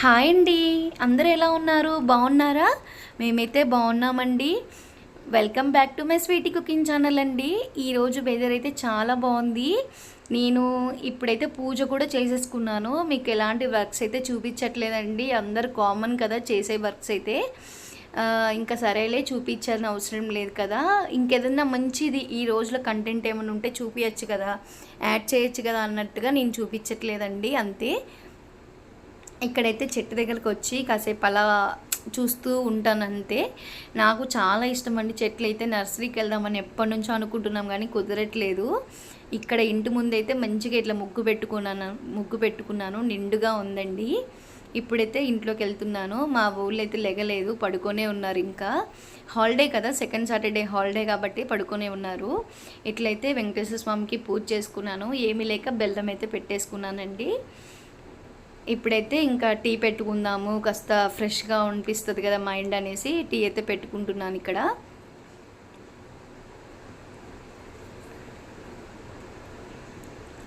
Hi అండి. అందరూ ఎలా ఉన్నారు? బాగున్నారా? మేమైతే బాగున్నామండి. Welcome back to my sweety cooking channel అండి. ఈరోజు వెదర్ అయితే చాలా బాగుంది. నేను ఇప్పుడైతే పూజ కూడా చేసేసుకున్నాను. మీకు ఎలాంటి వర్క్స్ అయితే చూపించట్లేదండి. అందరు కామన్ కదా చేసే వర్క్స్ అయితే. ఇంకా సరేలే చూపించాలని అవసరం లేదు కదా. ఇంకేదన్నా మంచిది ఈ రోజులో కంటెంట్ ఏమైనా ఉంటే చూపించచ్చు కదా. యాడ్ చేయొచ్చు కదా అన్నట్టుగా నేను చూపించట్లేదండి అంతే. ఇక్కడైతే చెట్టు దగ్గరకు వచ్చి కాసేపు అలా చూస్తూ ఉంటాను అంతే నాకు చాలా ఇష్టం అండి చెట్లు అయితే నర్సరీకి వెళ్దామని ఎప్పటి నుంచో అనుకుంటున్నాం కానీ కుదరట్లేదు. ఇక్కడ ఇంటి ముందైతే మంచిగా ఇట్లా ముగ్గు పెట్టుకున్నాను ముగ్గు పెట్టుకున్నాను. నిండుగా ఉందండి. ఇప్పుడైతే ఇంట్లోకి వెళ్తున్నాను. మా ఊళ్ళో అయితే లెగలేదు పడుకొనే ఉన్నారు ఇంకా. హాలిడే కదా సెకండ్ సాటర్డే హాలిడే కాబట్టి పడుకొనే ఉన్నారు. ఇట్లయితే వెంకటేశ్వర స్వామికి పూజ చేసుకున్నాను. ఏమీ లేక బెల్లం అయితే పెట్టేసుకున్నానండి. ఇప్పుడైతే ఇంకా టీ పెట్టుకుందాము కాస్త ఫ్రెష్గా అనిపిస్తుంది కదా మైండ్ అనేసి టీ అయితే పెట్టుకుంటున్నాను ఇక్కడ.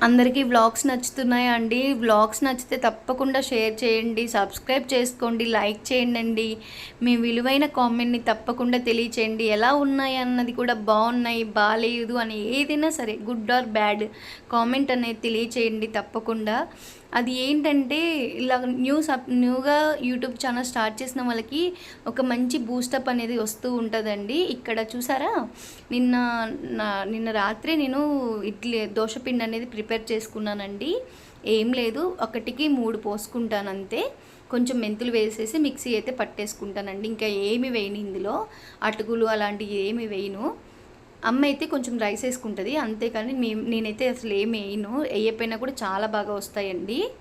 అందరికీ వ్లాగ్స్ నచ్చుతున్నాయా అండి? వ్లాగ్స్ నచ్చితే తప్పకుండా షేర్ చేయండి సబ్స్క్రైబ్ చేసుకోండి లైక్ చేయండి మీ విలువైన కామెంట్ని తప్పకుండా తెలియచేయండి. ఎలా ఉన్నాయి అన్నది కూడా బాగున్నాయి బాగాలేదు అని ఏదైనా సరే గుడ్ ఆర్ బ్యాడ్ కామెంట్ అనేది తెలియచేయండి తప్పకుండా. అది ఏంటంటే ఇలా న్యూస్ అప్ న్యూగా యూట్యూబ్ ఛానల్ స్టార్ట్ చేసిన వాళ్ళకి ఒక మంచి బూస్టప్ అనేది వస్తూ ఉంటుందండి. ఇక్కడ చూసారా? నిన్న నా నిన్న రాత్రి నేను ఇడ్లీ దోశపిండి అనేది ప్రిపేర్ చేసుకున్నానండి. ఏం లేదు ఒకటికి మూడు పోసుకుంటాను అంతే కొంచెం మెంతులు వేసేసి మిక్సీ అయితే పట్టేసుకుంటానండి. ఇంకా ఏమి వేయను ఇందులో. అటుకులు అలాంటివి ఏమి వేయను. అమ్మ అయితే కొంచెం రైస్ వేసుకుంటుంది. అంతేకాని నే- నేనైతే అసలు ఏమి వేయను. వేయకపోయినా కూడా చాలా బాగా వస్తాయండి.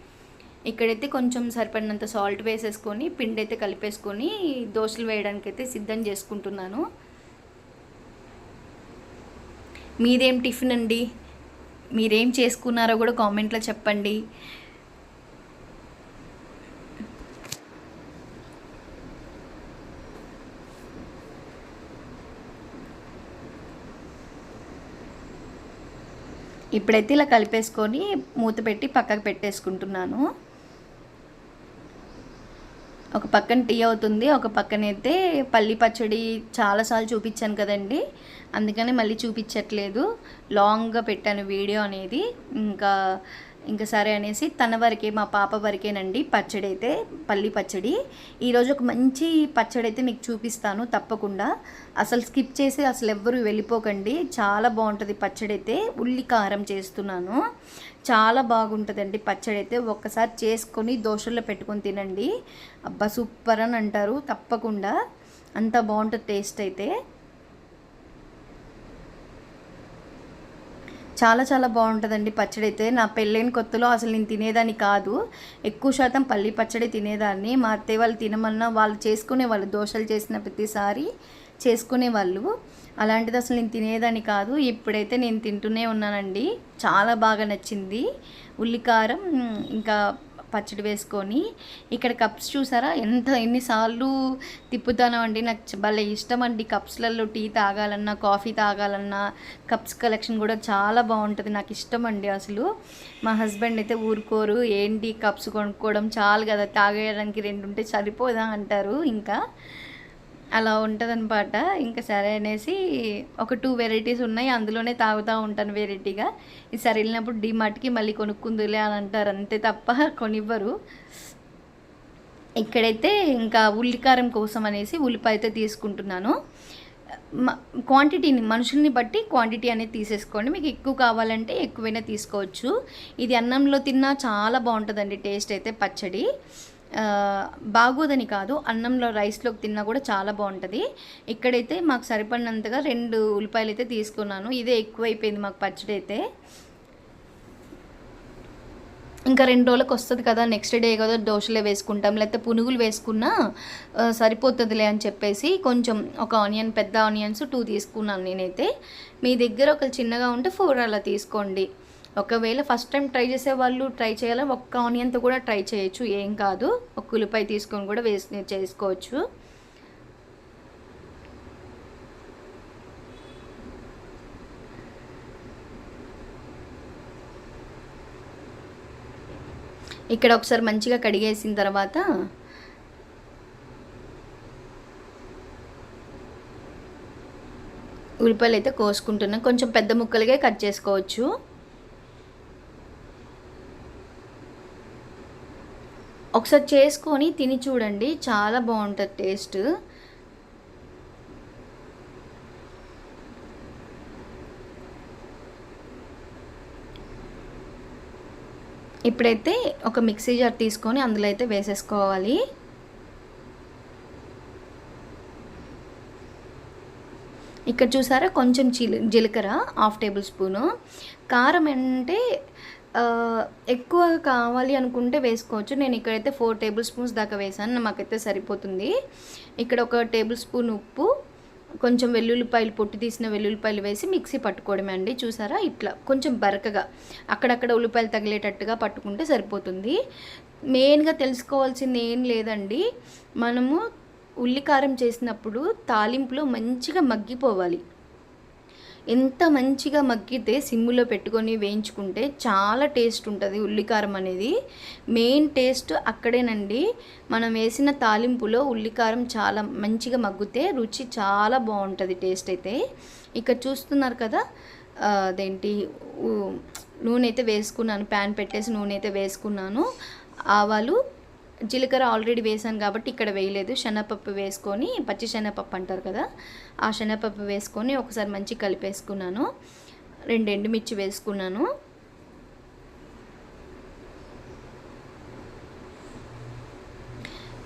ఇక్కడైతే కొంచెం సరిపడినంత సాల్ట్ వేసేసుకొని పిండి అయితే కలిపేసుకొని దోశలు వేయడానికి అయితే సిద్ధం చేసుకుంటున్నాను. మీదేం టిఫిన్ అండి? మీరేం చేసుకున్నారో కూడా కామెంట్లో చెప్పండి. ఇప్పుడైతే ఇలా కలిపేసుకొని మూత పెట్టి పక్కకు పెట్టేసుకుంటున్నాను. ఒక పక్కన టీ అవుతుంది ఒక పక్కనైతే పల్లి పచ్చడి చాలాసార్లు చూపించాను కదండి. అందుకని మళ్ళీ చూపించట్లేదు. లాంగ్గా పెట్టాను వీడియో అనేది. ఇంకా ఇంకా సరే అనేసి తన వరకే మా పాప వరకేనండి పచ్చడి అయితే పల్లి పచ్చడి. ఈరోజు ఒక మంచి పచ్చడి అయితే మీకు చూపిస్తాను తప్పకుండా. అసలు స్కిప్ చేసి అసలు ఎవ్వరూ వెళ్ళిపోకండి. చాలా బాగుంటుంది పచ్చడి అయితే. ఉల్లి కారం చేస్తున్నాను. చాలా బాగుంటుందండి పచ్చడి అయితే. ఒక్కసారి చేసుకొని దోశల్లో పెట్టుకొని తినండి. అబ్బా సూపర్ అని అంటారు తప్పకుండా. అంత బాగుంటుంది టేస్ట్ అయితే. చాలా చాలా బాగుంటుందండి పచ్చడి అయితే నా పెళ్ళైన కొత్తలో అసలు నేను తినేదాన్ని కాదు. ఎక్కువ శాతం పల్లి పచ్చడి తినేదాన్ని. మా అత్తయ్య వాళ్ళు తినమన్నా వాళ్ళు చేసుకునే వాళ్ళు దోశలు చేసిన ప్రతిసారి చేసుకునే వాళ్ళు అలాంటిది అసలు నేను తినేదాన్ని కాదు. ఇప్పుడైతే నేను తింటూనే ఉన్నానండి. చాలా బాగా నచ్చింది. ఉల్లికారం ఇంకా పచ్చడి వేసుకొని ఇక్కడ కప్స్ చూసారా? ఎంత ఎన్నిసార్లు తిప్పుతానో అండి. నాకు భలే ఇష్టం అండి కప్స్లలో టీ తాగాలన్నా కాఫీ తాగాలన్నా. కప్స్ కలెక్షన్ కూడా చాలా బాగుంటుంది. నాకు ఇష్టం అండి అసలు. మా హస్బెండ్ అయితే ఊరుకోరు. ఏంటి కప్స్ కొనుక్కోవడం చాలు కదా. తాగేయడానికి రెండు ఉంటే సరిపోదా అంటారు ఇంకా. అలా ఉంటుందన్నమాట. ఇంకా సరే అనేసి ఒక టూ వెరైటీస్ ఉన్నాయి. అందులోనే తాగుతూ ఉంటాను వెరైటీగా ఈసారి వెళ్ళినప్పుడు డిమార్ట్కి మళ్ళీ కొనుక్కుందిలే అని అంటారు. అంతే తప్ప కొనివ్వరు. ఇక్కడైతే ఇంకా ఉల్లికారం కోసం అనేసి ఉల్లిపాయ అయితే తీసుకుంటున్నాను. క్వాంటిటీని మనుషుల్ని బట్టి క్వాంటిటీ అనేది తీసేసుకోండి. మీకు ఎక్కువ కావాలంటే ఎక్కువైనా తీసుకోవచ్చు. ఇది అన్నంలో తిన్నా చాలా బాగుంటుందండి టేస్ట్ అయితే పచ్చడి. బాగోదని కాదు అన్నంలో రైస్లోకి తిన్నా కూడా చాలా బాగుంటుంది. ఇక్కడైతే మాకు సరిపడినంతగా రెండు ఉల్లిపాయలు అయితే తీసుకున్నాను. ఇదే ఎక్కువైపోయింది మాకు పచ్చడి అయితే ఇంకా రెండు రోజులకు వస్తుంది కదా నెక్స్ట్ డే కదా దోశలే వేసుకుంటాం. లేకపోతే పునుగులు వేసుకున్నా సరిపోతుందిలే అని చెప్పేసి కొంచెం ఒక ఆనియన్ పెద్ద ఆనియన్స్ టూ తీసుకున్నాను నేనైతే. మీ దగ్గర ఒక చిన్నగా ఉంటే ఫోర్ అలా తీసుకోండి. ఒకవేళ ఫస్ట్ టైం ట్రై చేసే వాళ్ళు ట్రై చేయాలి? ఒక్క ఆనియన్తో కూడా ట్రై చేయొచ్చు. ఏం కాదు. ఒక ఉల్లిపాయ తీసుకొని కూడా వేసి చేసుకోవచ్చు. ఇక్కడ ఒకసారి మంచిగా కడిగేసిన తర్వాత ఉల్లిపాయలు అయితే కోసుకుంటున్నాం. కొంచెం పెద్ద ముక్కలుగా కట్ చేసుకోవచ్చు. ఒకసారి చేసుకొని తిని చూడండి. చాలా బాగుంటుంది టేస్ట్. ఇప్పుడైతే ఒక మిక్సీ జార్ తీసుకొని అందులో అయితే వేసేసుకోవాలి. ఇక్కడ చూసారా? కొంచెం చిలి జీలకర్ర హాఫ్ టేబుల్ స్పూను. కారం అంటే ఎక్కువ కావాలి అనుకుంటే వేసుకోవచ్చు. నేను ఇక్కడైతే ఫోర్ టేబుల్ స్పూన్స్ దాకా వేసాను. మాకైతే సరిపోతుంది. ఇక్కడ ఒక టేబుల్ స్పూన్ ఉప్పు కొంచెం వెల్లుల్లిపాయలు పొట్టు తీసిన వెల్లుల్లిపాయలు వేసి మిక్సీ పట్టుకోవడమే అండి. చూసారా? ఇట్లా కొంచెం బరకగా అక్కడక్కడ ఉల్లిపాయలు తగిలేటట్టుగా పట్టుకుంటే సరిపోతుంది. మెయిన్గా తెలుసుకోవాల్సింది ఏం లేదండి. మనము ఉల్లికారం చేసినప్పుడు తాలింపులో మంచిగా మగ్గిపోవాలి. ఎంత మంచిగా మగ్గితే సిమ్ములో పెట్టుకొని వేయించుకుంటే చాలా టేస్ట్ ఉంటుంది ఉల్లికారం అనేది. మెయిన్ టేస్ట్ అక్కడేనండి. మనం వేసిన తాలింపులో ఉల్లికారం చాలా మంచిగా మగ్గితే రుచి చాలా బాగుంటుంది టేస్ట్ అయితే. ఇక్కడ చూస్తున్నారు కదా అదేంటి నూనె అయితే వేసుకున్నాను ప్యాన్ పెట్టేసి నూనె అయితే వేసుకున్నాను. ఆవాలు జీలకర్ర ఆల్రెడీ వేసాను కాబట్టి ఇక్కడ వేయలేదు. శనగపప్పు వేసుకొని పచ్చి శనగపప్పు అంటారు కదా ఆ శనగపప్పు వేసుకొని ఒకసారి మంచి కలిపేసుకున్నాను. రెండు ఎండుమిర్చి వేసుకున్నాను.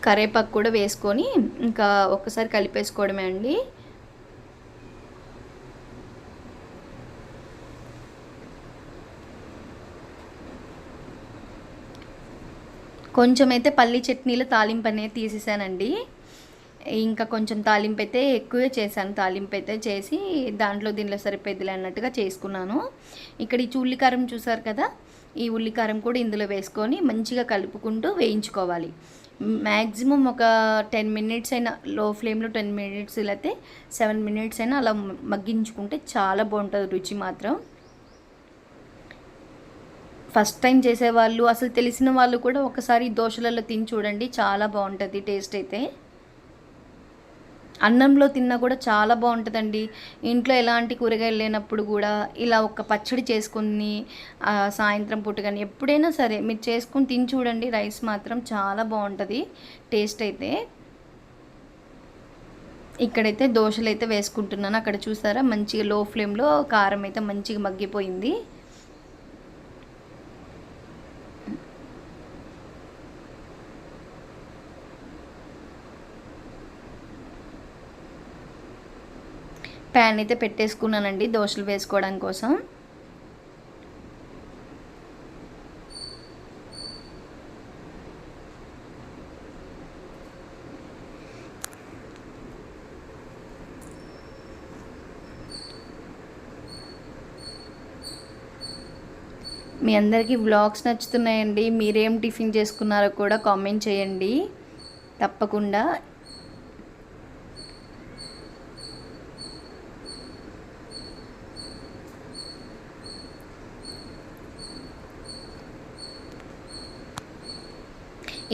కరేపాకు కూడా వేసుకొని ఇంకా ఒకసారి కలిపేసుకోవడమే అండి. కొంచెం అయితే పల్లి చట్నీలో తాలింపు అనేది తీసేసానండి. ఇంకా కొంచెం తాలింపు అయితే ఎక్కువే చేశాను. తాలింపు అయితే చేసి దాంట్లో దీనిలో సరిపోయిద్దిలే అన్నట్టుగా చేసుకున్నాను. ఇక్కడ ఈ ఉల్లికారం చూసారు కదా? ఈ ఉల్లికారం కూడా ఇందులో వేసుకొని మంచిగా కలుపుకుంటూ వేయించుకోవాలి. మ్యాక్సిమం ఒక టెన్ మినిట్స్ అయినా లో ఫ్లేమ్లో టెన్ మినిట్స్ అయితే సెవెన్ మినిట్స్ అయినా అలా మగ్గించుకుంటే చాలా బాగుంటుంది రుచి మాత్రం. ఫస్ట్ టైం చేసేవాళ్ళు అసలు తెలిసిన వాళ్ళు కూడా ఒకసారి దోశలలో తిని చూడండి చాలా బాగుంటుంది టేస్ట్ అయితే. అన్నంలో తిన్నా కూడా చాలా బాగుంటుందండి. ఇంట్లో ఎలాంటి కూరగాయలు లేనప్పుడు కూడా ఇలా ఒక పచ్చడి చేసుకుని సాయంత్రం పూట కానీ ఎప్పుడైనా సరే మీరు చేసుకుని తిని చూడండి రైస్ మాత్రం చాలా బాగుంటుంది టేస్ట్ అయితే. ఇక్కడైతే దోశలు అయితే వేసుకుంటున్నాను. అక్కడ చూసారా మంచిగా లో ఫ్లేమ్లో కారం అయితే మంచిగా మగ్గిపోయింది. ప్యాన్ అయితే పెట్టేసుకున్నానండి దోశలు వేసుకోవడం కోసం. మీ అందరికీ వ్లాగ్స్ నచ్చుతున్నాయండి. మీరేం టిఫిన్ చేసుకున్నారో కూడా కామెంట్ చేయండి. తప్పకుండా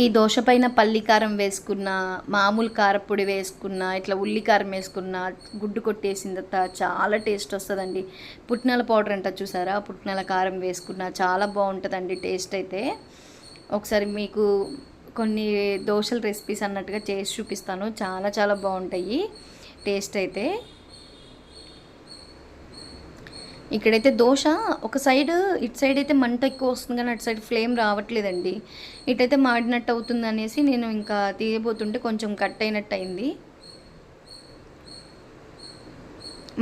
ఈ దోశ పైన పల్లి కారం వేసుకున్న మామూలు కారపొడి వేసుకున్న ఇట్లా ఉల్లి కారం వేసుకున్న గుడ్డు కొట్టేసిన తర్వాత చాలా టేస్ట్ వస్తుందండి. పుట్నాల పౌడర్ అంట చూసారా? పుట్నాల కారం వేసుకున్న చాలా బాగుంటుందండి టేస్ట్ అయితే. ఒకసారి మీకు కొన్ని దోశల రెసిపీస్ అన్నట్టుగా చేసి చూపిస్తాను. చాలా చాలా బాగుంటాయి టేస్ట్ అయితే. ఇక్కడైతే దోశ ఒక సైడ్ ఇటు సైడ్ అయితే మంట ఎక్కువ వస్తుంది కానీ అటు సైడ్ ఫ్లేమ్ రావట్లేదండి. ఇటైతే మాడినట్టు అవుతుంది అనేసి నేను ఇంకా తీయబోతుంటే కొంచెం కట్ అయినట్టు అయింది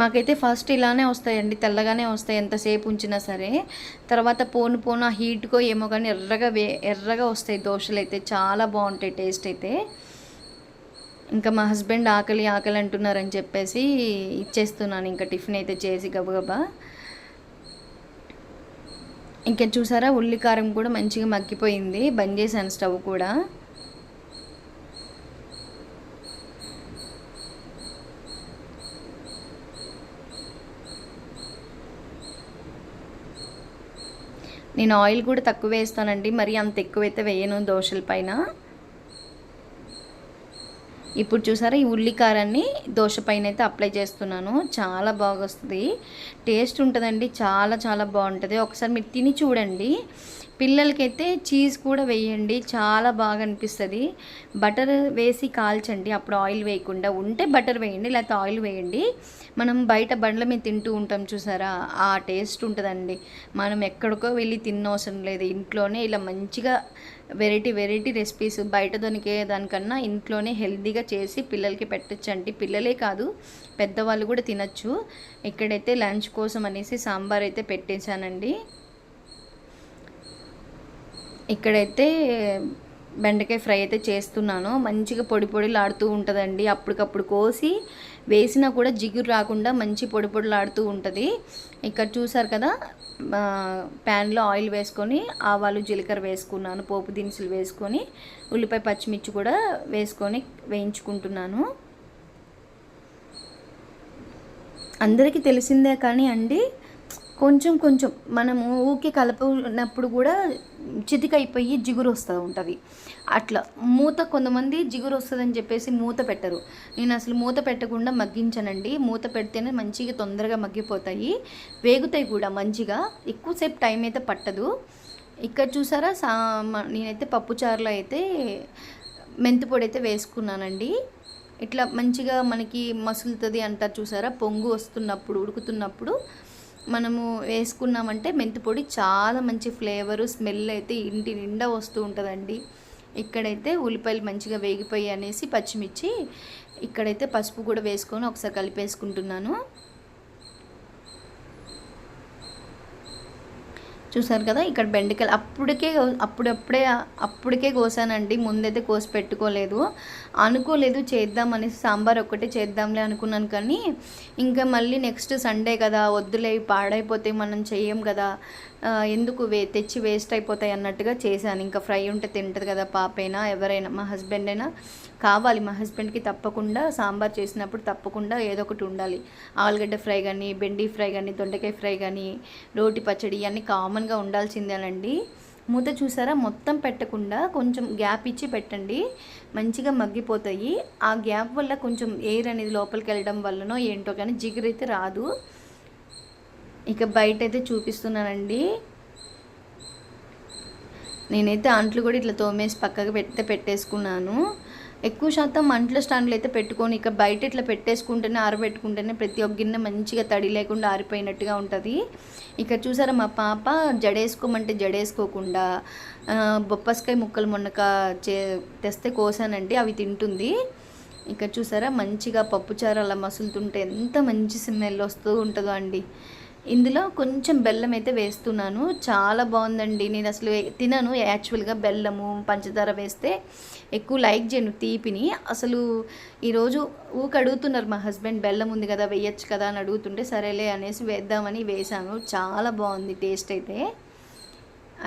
మాకైతే ఫస్ట్ ఇలానే వస్తాయండి తెల్లగానే వస్తాయి ఎంతసేపు ఉంచినా సరే. తర్వాత పోను పోను ఆ హీట్కో ఏమో కానీ ఎర్రగా వే ఎర్రగా వస్తాయి దోశలు అయితే చాలా బాగుంటాయి టేస్ట్ అయితే. ఇంకా మా హస్బెండ్ ఆకలి ఆకలి అంటున్నారని చెప్పేసి ఇచ్చేస్తున్నాను. ఇంకా టిఫిన్ అయితే చేసి గబగబా ఇంకా చూసారా ఉల్లికారం కూడా మంచిగా మగ్గిపోయింది. బంద్ చేశాను స్టవ్ కూడా. నేను ఆయిల్ కూడా తక్కువ వేస్తానండి. మరి అంత ఎక్కువైతే వేయను దోశల పైన. ఇప్పుడు చూసారా ఈ ఉల్లికారాన్ని దోశ పైన అయితే అప్లై చేస్తున్నాను. చాలా బాగా వస్తుంది టేస్ట్ ఉంటుందండి. చాలా చాలా బాగుంటుంది. ఒకసారి మీరు తిని చూడండి. పిల్లలకైతే చీజ్ కూడా వేయండి. చాలా బాగా అనిపిస్తుంది బటర్ వేసి కాల్చండి. అప్పుడు ఆయిల్ వేయకుండా ఉంటే బటర్ వేయండి లేకపోతే ఆయిల్ వేయండి. మనం బయట బండ్ల మీద తింటూ ఉంటాం చూసారా? ఆ టేస్ట్ ఉంటుందండి. మనం ఎక్కడికో వెళ్ళి తిన్నవసరం లేదు. ఇంట్లోనే ఇలా మంచిగా వెరైటీ వెరైటీ రెసిపీస్ బయట దొరికే దానికన్నా ఇంట్లోనే హెల్తీగా చేసి పిల్లలకి పెట్టచ్చండి పిల్లలే కాదు పెద్దవాళ్ళు కూడా తినచ్చు. ఇక్కడైతే లంచ్ కోసం అనేసి సాంబార్ అయితే పెట్టేశానండి. ఇక్కడైతే బెండకాయ ఫ్రై అయితే చేస్తున్నాను. మంచిగా పొడి పొడిలాడుతూ ఉంటుందండి. అప్పటికప్పుడు కోసి వేసినా కూడా జిగురు రాకుండా మంచి పొడి పొడులాడుతూ ఉంటుంది. ఇక్కడ చూసారు కదా ప్యాన్లో ఆయిల్ వేసుకొని ఆవాలు జీలకర్ర వేసుకున్నాను పోపు దినుసులు వేసుకొని ఉల్లిపాయ పచ్చిమిర్చి కూడా వేసుకొని వేయించుకుంటున్నాను. అందరికీ తెలిసిందే కానీ అండి కొంచెం కొంచెం మనము ఊకే కలపనప్పుడు కూడా చితికైపోయి జిగురు వస్తూ ఉంటుంది అట్లా మూత కొంతమంది జిగురు వస్తుందని చెప్పేసి మూత పెట్టరు. నేను అసలు మూత పెట్టకుండా మగ్గించనండి. మూత పెడితేనే మంచిగా తొందరగా మగ్గిపోతాయి. వేగుతాయి కూడా మంచిగా. ఎక్కువసేపు టైం అయితే పట్టదు. ఇక్కడ చూసారా? సా నేనైతే పప్పుచారులో అయితే మెంతి పొడి అయితే వేసుకున్నానండి. ఇట్లా మంచిగా మనకి మసులుతుంది అంటారు చూసారా? పొంగు వస్తున్నప్పుడు ఉడుకుతున్నప్పుడు మనము వేసుకున్నామంటే మెంతి పొడి చాలా మంచి ఫ్లేవరు స్మెల్ అయితే ఇంటి నిండా వస్తూ ఉంటుందండి. ఇక్కడైతే ఉల్లిపాయలు మంచిగా వేగిపోయి అనేసి పచ్చిమిర్చి ఇక్కడైతే పసుపు కూడా వేసుకొని ఒకసారి కలిపేసుకుంటున్నాను. చూసారు కదా ఇక్కడ బెండకాయలు అప్పటికే అప్పుడప్పుడే అప్పటికే కోసానండి. ముందైతే కోసి పెట్టుకోలేదు. అనుకోలేదు చేద్దాం సాంబార్ ఒక్కటే చేద్దాంలే అనుకున్నాను కానీ ఇంకా మళ్ళీ నెక్స్ట్ సండే కదా వద్దులే పాడైపోతే మనం చెయ్యం కదా. ఎందుకు వే తెచ్చి వేస్ట్ అయిపోతాయి అన్నట్టుగా చేశాను. ఇంకా ఫ్రై ఉంటే తింటుంది కదా పాపైనా ఎవరైనా మా హస్బెండ్ అయినా కావాలి మా హస్బెండ్కి తప్పకుండా సాంబార్ చేసినప్పుడు తప్పకుండా ఏదో ఒకటి ఉండాలి. ఆలుగడ్డ ఫ్రై కానీ బెండి ఫ్రై కానీ దొండకాయ ఫ్రై కానీ రోటి పచ్చడి ఇవన్నీ కామన్గా ఉండాల్సిందేనండి. మూత చూసారా? మొత్తం పెట్టకుండా కొంచెం గ్యాప్ ఇచ్చి పెట్టండి. మంచిగా మగ్గిపోతాయి. ఆ గ్యాప్ వల్ల కొంచెం ఎయిర్ అనేది లోపలికి వెళ్ళడం వల్లనో ఏంటో కానీ జిగురైతే రాదు. ఇక బయట అయితే చూపిస్తున్నానండి. నేనైతే అంట్లు కూడా ఇట్లా తోమేసి పక్కకు పెడితే పెట్టేసుకున్నాను. ఎక్కువ శాతం మంటల స్టాండ్లు అయితే పెట్టుకొని ఇక బయట ఇట్లా పెట్టేసుకుంటేనే ఆరబెట్టుకుంటేనే ప్రతి ఒక్క గిన్నె మంచిగా తడి లేకుండా ఆరిపోయినట్టుగా ఉంటుంది. ఇక్కడ చూసారా మా పాప జడేసుకోమంటే జడేసుకోకుండా బొప్పస్కాయ ముక్కలు మొన్నక చే తెస్తే కోసానండి అవి తింటుంది. ఇక్కడ చూసారా మంచిగా పప్పుచారు అలా మసులుతుంటే ఎంత మంచి స్మెల్ వస్తూ ఉంటుందో అండి. ఇందులో కొంచెం బెల్లం అయితే వేస్తున్నాను. చాలా బాగుందండి. నేను అసలు తినను యాక్చువల్గా బెల్లము పంచదార వేస్తే ఎక్కువ లైక్ చేయను తీపిని. అసలు ఈరోజు ఊక అడుగుతున్నారు మా హస్బెండ్ బెల్లం ఉంది కదా వేయచ్చు కదా అని అడుగుతుంటే సరేలే అనేసి వేద్దామని వేసాను చాలా బాగుంది టేస్ట్ అయితే.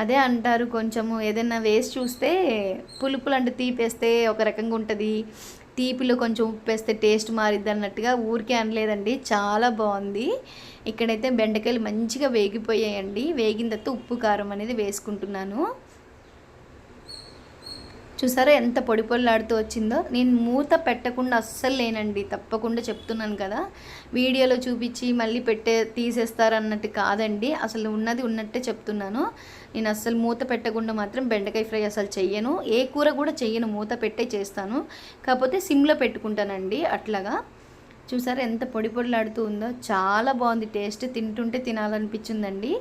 అదే అంటారు కొంచెము ఏదైనా వేసి చూస్తే పులుపులు అంటే తీపేస్తే ఒక రకంగా ఉంటుంది. తీపిలో కొంచెం ఉప్పు వేస్తే టేస్ట్ మారిద్ది అన్నట్టుగా ఊరికే అనలేదండి. చాలా బాగుంది. ఇక్కడైతే బెండకాయలు మంచిగా వేగిపోయాయండి. వేగిన తర్వాత ఉప్పు కారం అనేది వేసుకుంటున్నాను. చూసారా ఎంత పొడి పొల్లాడుతూ వచ్చిందో? నేను మూత పెట్టకుండా అస్సలు లేనండి తప్పకుండా చెప్తున్నాను కదా. వీడియోలో చూపించి మళ్ళీ పెట్టే తీసేస్తారన్నట్టు కాదండి. అసలు ఉన్నది ఉన్నట్టే చెప్తున్నాను. నేను అస్సలు మూత పెట్టకుండా మాత్రం బెండకాయ ఫ్రై అసలు చెయ్యను. ఏ కూర కూడా చెయ్యను మూత పెట్టే చేస్తాను. కాకపోతే సిమ్లో పెట్టుకుంటానండి అట్లాగా. చూసారా ఎంత పొడి పొడిలాడుతూ ఉందో? చాలా బాగుంది టేస్ట్ తింటుంటే తినాలనిపించిందండి.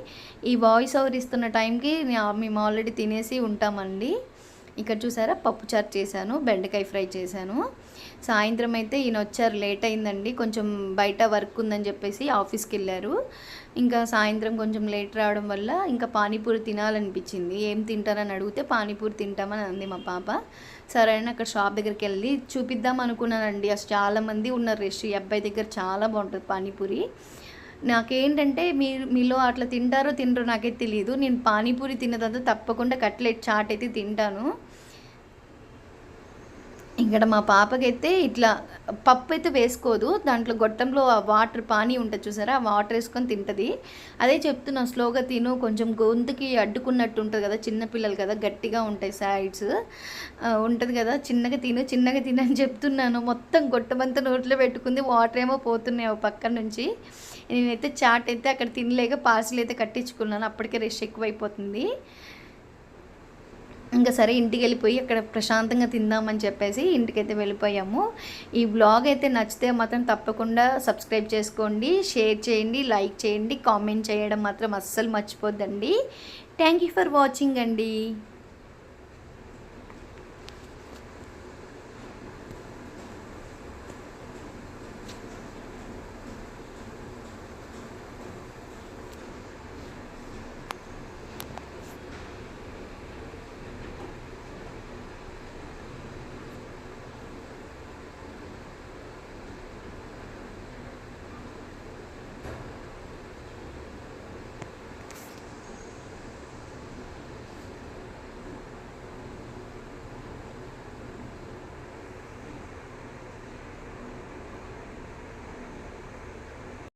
ఈ వాయిస్ ఓవర్ ఇస్తున్న టైంకి మేము ఆల్రెడీ తినేసి ఉంటామండి. ఇక్కడ చూసారా? పప్పుచారు చేశాను బెండకాయ ఫ్రై చేశాను. సాయంత్రం అయితే ఈయన వచ్చారు లేట్ అయిందండి. కొంచెం బయట వర్క్ ఉందని చెప్పేసి ఆఫీస్కి వెళ్ళారు. ఇంకా సాయంత్రం కొంచెం లేట్ రావడం వల్ల ఇంకా పానీపూరి తినాలనిపించింది. ఏం తింటారని అడిగితే పానీపూరి తింటామని అంది మా పాప. సరే అని అక్కడ షాప్ దగ్గరికి వెళ్ళి చూపిద్దాం అనుకున్నానండి. అసలు చాలామంది ఉన్నారు రెస్ట్. ఈ అబ్బాయి దగ్గర చాలా బాగుంటుంది పానీపూరి. నాకేంటంటే మీరు మీలో అట్లా తింటారో తినరో నాకైతే తెలియదు నేను పానీపూరి తిన్నదంతా తప్పకుండా కట్లెట్ చాట్ అయితే తింటాను. ఇక్కడ మా పాపకైతే ఇట్లా పప్పు అయితే వేసుకోదు. దాంట్లో గొట్టంలో ఆ వాటర్ పానీ ఉంటుంది చూసారా? ఆ వాటర్ వేసుకొని తింటుంది. అదే చెప్తున్నా స్లోగా తిను. కొంచెం గొంతుకి అడ్డుకున్నట్టు ఉంటుంది కదా చిన్నపిల్లలు కదా గట్టిగా ఉంటాయి సైడ్స్ ఉంటుంది కదా చిన్నగా తిను చిన్నగా తిను అని చెప్తున్నాను. మొత్తం గొట్టమంతా నోట్లో పెట్టుకుంది. వాటర్ ఏమో పోతున్నాయి ఆ పక్క నుంచి. నేనైతే చాట్ అయితే అక్కడ తినలేక పార్సిల్ అయితే కట్టించుకున్నాను. అప్పటికే రష్ ఎక్కువైపోతుంది. ఇంకా సరే ఇంటికి వెళ్ళిపోయి అక్కడ ప్రశాంతంగా తిందామని చెప్పేసి ఇంటికైతే వెళ్ళిపోయాము. ఈ బ్లాగ్ అయితే నచ్చితే మాత్రం తప్పకుండా సబ్స్క్రైబ్ చేసుకోండి షేర్ చేయండి లైక్ చేయండి కామెంట్ చేయడం మాత్రం అస్సలు మర్చిపోద్దండి. థ్యాంక్ యూ ఫర్ వాచింగ్ అండి.